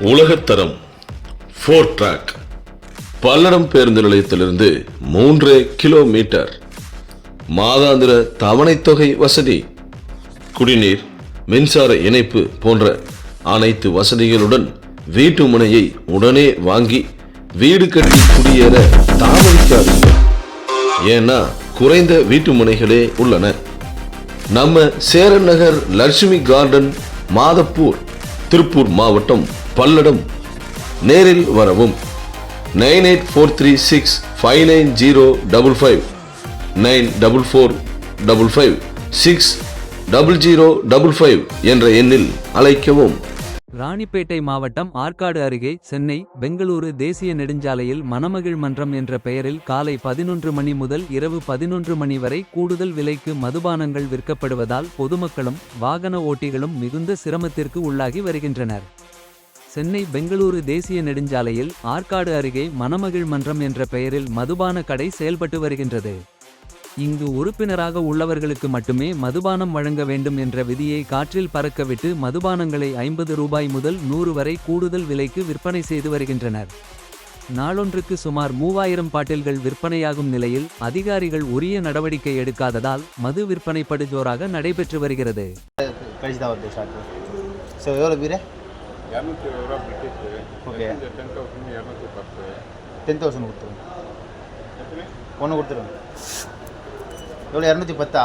உலகத்தரம் four track Palladam பேருந்து நிலையத்திலிருந்து மூன்று கிலோமீட்டர் மாதாந்திர தவணைத் தொகை வசதி. குடிநீர் மின்சார இணைப்பு போன்ற அனைத்து வசதிகளுடன் வீட்டு முனையை உடனே வாங்கி வீடு கட்டி குடியேற தாமதிக்காதீர்கள். ஏன்னா குறைந்த வீட்டு முனைகளே உள்ளன. நம்ம சேரன் நகர் லட்சுமி கார்டன் மாதப்பூர் திருப்பூர் மாவட்டம் பல்லடம். நேரில் வரவும். Nine eight four three six five nine zero double five. Nine double four double five six double zero double five என்ற எண்ணில் அழைக்கவும். ராணிப்பேட்டை மாவட்டம் ஆற்காடு அருகே சென்னை பெங்களூரு தேசிய நெடுஞ்சாலையில் மணமகிழ் மன்றம் என்ற பெயரில் காலை பதினொன்று மணி முதல் இரவு பதினொன்று மணி வரை கூடுதல் விலைக்கு மதுபானங்கள் விற்கப்படுவதால் பொதுமக்களும் வாகன ஓட்டிகளும் மிகுந்த சிரமத்திற்கு உள்ளாகி வருகின்றனர். சென்னை பெங்களூரு தேசிய நெடுஞ்சாலையில் ஆற்காடு அருகே மணமகிழ் மன்றம் என்ற பெயரில் மதுபான கடை செயல்பட்டு வருகின்றது. இங்கு உறுப்பினராக உள்ளவர்களுக்கு மட்டுமே மதுபானம் வழங்க வேண்டும் என்ற விதியை காற்றில் பறக்கவிட்டு மதுபானங்களை ஐம்பது ரூபாய் முதல் நூறு வரை கூடுதல் விலைக்கு விற்பனை செய்து வருகின்றனர். நாளொன்றுக்கு சுமார் மூவாயிரம் பாட்டில்கள் விற்பனையாகும் நிலையில் அதிகாரிகள் உரிய நடவடிக்கை எடுக்காததால் மது விற்பனை படுஜோராக நடைபெற்று வருகிறது. இரநூத்தி இருபது ரூபா பிடிச்சிட்டு ஓகே டென் தௌசண்ட் இரநூத்தி பத்து. டென் தௌசண்ட் கொடுத்துருங்க. ஒன்று கொடுத்துருங்க. எவ்வளோ இரநூத்தி பத்தா?